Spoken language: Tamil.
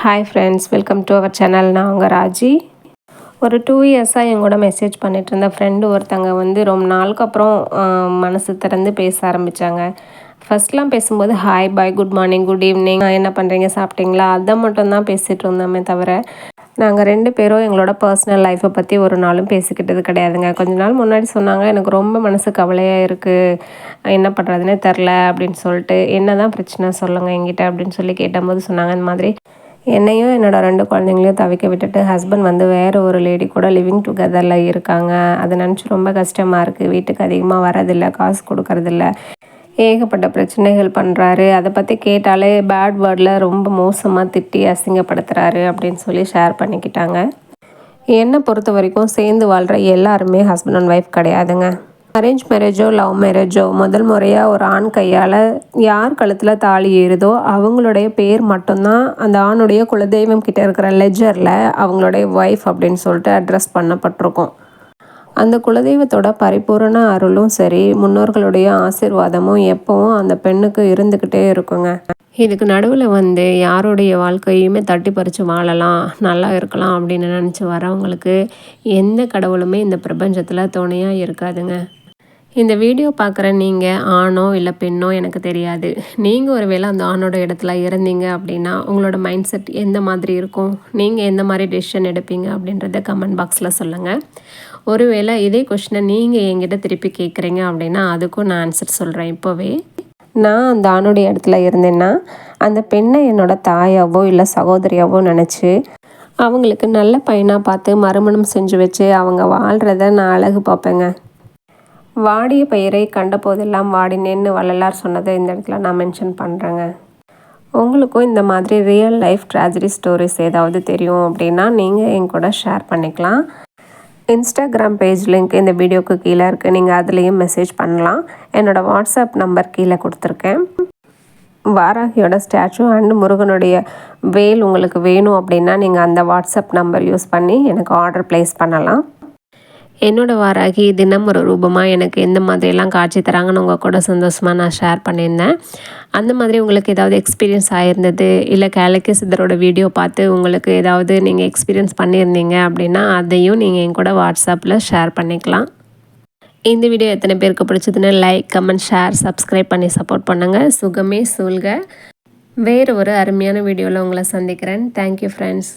Hi friends welcome to our channel நான் உங்கள் ராஜி. ஒரு டூ இயர்ஸாக என் கூட மெசேஜ் பண்ணிகிட்டு இருந்த ஃப்ரெண்டு ஒருத்தங்க வந்து ரொம்ப நாளுக்கு அப்புறம் மனசு திறந்து பேச ஆரம்பித்தாங்க ஃபர்ஸ்ட்லாம் பேசும்போது hi bye good morning good evening என்ன பண்ணுறீங்க சாப்பிட்டீங்களா? அதை மட்டும்தான் பேசிகிட்டு இருந்தோமே தவிர நாங்கள் ரெண்டு பேரும் எங்களோட பர்சனல் லைஃப்பை பற்றி ஒரு நாளும் பேசிக்கிட்டது கிடையாதுங்க. கொஞ்ச நாள் முன்னாடி சொன்னாங்க எனக்கு ரொம்ப மனசு கவலையாக இருக்குது என்ன பண்ணுறதுனே தெரில அப்படின்னு சொல்லிட்டு என்ன தான் பிரச்சனை சொல்லுங்கள் என்கிட்ட அப்படின்னு சொல்லி கேட்டபோது சொன்னாங்க இந்த மாதிரி என்னையும் என்னோட ரெண்டு குழந்தைங்களையும் தவிக்க விட்டுட்டு ஹஸ்பண்ட் வந்து வேறு ஒரு லேடி கூட லிவிங் டுகெதரில் இருக்காங்க. அதை நினச்சி ரொம்ப கஷ்டமாக இருக்குது வீட்டுக்கு அதிகமாக வரதில்லை காசு கொடுக்கறதில்ல. ஏகப்பட்ட பிரச்சனைகள் பண்ணுறாரு அதை பற்றி கேட்டாலே பேட் வேர்டில் ரொம்ப மோசமாக திட்டி அசிங்கப்படுத்துகிறாரு அப்படின்னு சொல்லி ஷேர் பண்ணிக்கிட்டாங்க. என்னை பொறுத்த வரைக்கும் சேர்ந்து வாழ்கிற எல்லாருமே ஹஸ்பண்ட் அண்ட் ஒய்ஃப் கிடையாதுங்க. அரேஞ்ச் மேரேஜோ லவ் மேரேஜோ முதல் முறையாக ஒரு ஆண் கையால் யார் கழுத்தில் தாலி ஏறுதோ அவங்களுடைய பேர் மட்டும்தான் அந்த ஆணுடைய குலதெய்வம் கிட்டே இருக்கிற லெஜரில் அவங்களுடைய ஒய்ஃப் அப்படின்னு சொல்லிட்டு அட்ரஸ் பண்ணப்பட்டிருக்கும். அந்த குலதெய்வத்தோட பரிபூரண அருளும் சரி முன்னோர்களுடைய ஆசீர்வாதமும் எப்பவும் அந்த பெண்ணுக்கு இருந்துக்கிட்டே இருக்குங்க. இதுக்கு நடுவில் வந்து யாருடைய வாழ்க்கையுமே தட்டி பறித்து வாழலாம் நல்லா இருக்கலாம் அப்படின்னு நினச்சி வரவங்களுக்கு எந்த கடவுளுமே இந்த பிரபஞ்சத்தில் துணையாக இருக்காதுங்க. இந்த வீடியோ பார்க்குற நீங்கள் ஆணோ இல்லை பெண்ணோ எனக்கு தெரியாது. நீங்கள் ஒருவேளை அந்த ஆணோட இடத்துல இருந்தீங்க அப்படின்னா உங்களோட மைண்ட் செட் எந்த மாதிரி இருக்கும்? நீங்கள் எந்த மாதிரி டெசிஷன் எடுப்பீங்க அப்படின்றத கமெண்ட் பாக்ஸில் சொல்லுங்கள் ஒருவேளை இதே கொஷினை நீங்கள் என்கிட்ட திருப்பி கேட்குறீங்க அப்படின்னா அதுக்கும் நான் ஆன்சர் சொல்கிறேன் இப்போவே. நான் அந்த ஆணுடைய இடத்துல இருந்தேன்னா அந்த பெண்ணை என்னோட தாயாவோ இல்லை சகோதரியாவோ நினச்சி அவங்களுக்கு நல்ல பையனாக பார்த்து மறுமணம் செஞ்சு வச்சு அவங்க வாழ்கிறத நான் அழகு பார்ப்பேங்க. வாடிய பயிரை கண்டபோதெல்லாம் வாடினேன்னு வள்ளலார் சொன்னதை இந்த இடத்துல நான் மென்ஷன் பண்ணுறேங்க உங்களுக்கும் இந்த மாதிரி ரியல் லைஃப் ட்ராஜடி ஸ்டோரிஸ் ஏதாவது தெரியும் அப்படின்னா நீங்கள் என் கூட ஷேர் பண்ணிக்கலாம். இன்ஸ்டாகிராம் பேஜ் லிங்க் இந்த வீடியோக்கு கீழே இருக்குது நீங்கள் அதுலேயும் மெசேஜ் பண்ணலாம். என்னோடய வாட்ஸ்அப் நம்பர் கீழே கொடுத்துருக்கேன். வாராகியோட ஸ்டாச்சு அண்ட் முருகனுடைய வேல் உங்களுக்கு வேணும் அப்படின்னா நீங்கள் அந்த வாட்ஸ்அப் நம்பர் யூஸ் பண்ணி எனக்கு ஆர்டர் ப்ளேஸ் பண்ணலாம். என்னோட வாராகி தினம் ஒரு ரூபமாக எனக்கு எந்த மாதிரியெல்லாம் காட்சி தராங்கன்னு உங்கள் கூட சந்தோஷமாக நான் ஷேர் பண்ணியிருந்தேன். அந்த மாதிரி உங்களுக்கு ஏதாவது எக்ஸ்பீரியன்ஸ் ஆகிருந்தது இல்லை கேலக்கி சித்தரோட வீடியோ பார்த்து உங்களுக்கு ஏதாவது நீங்கள் எக்ஸ்பீரியன்ஸ் பண்ணியிருந்தீங்க அப்படின்னா அதையும் நீங்கள் என் கூட வாட்ஸ்அப்பில் ஷேர் பண்ணிக்கலாம். இந்த வீடியோ எத்தனை பேருக்கு பிடிச்சதுன்னு லைக் கமெண்ட் ஷேர் சப்ஸ்கிரைப் பண்ணி சப்போர்ட் பண்ணுங்கள் சுகமே சூழ்க. வேறு ஒரு அருமையான வீடியோவில் உங்களை சந்திக்கிறேன். Thank you friends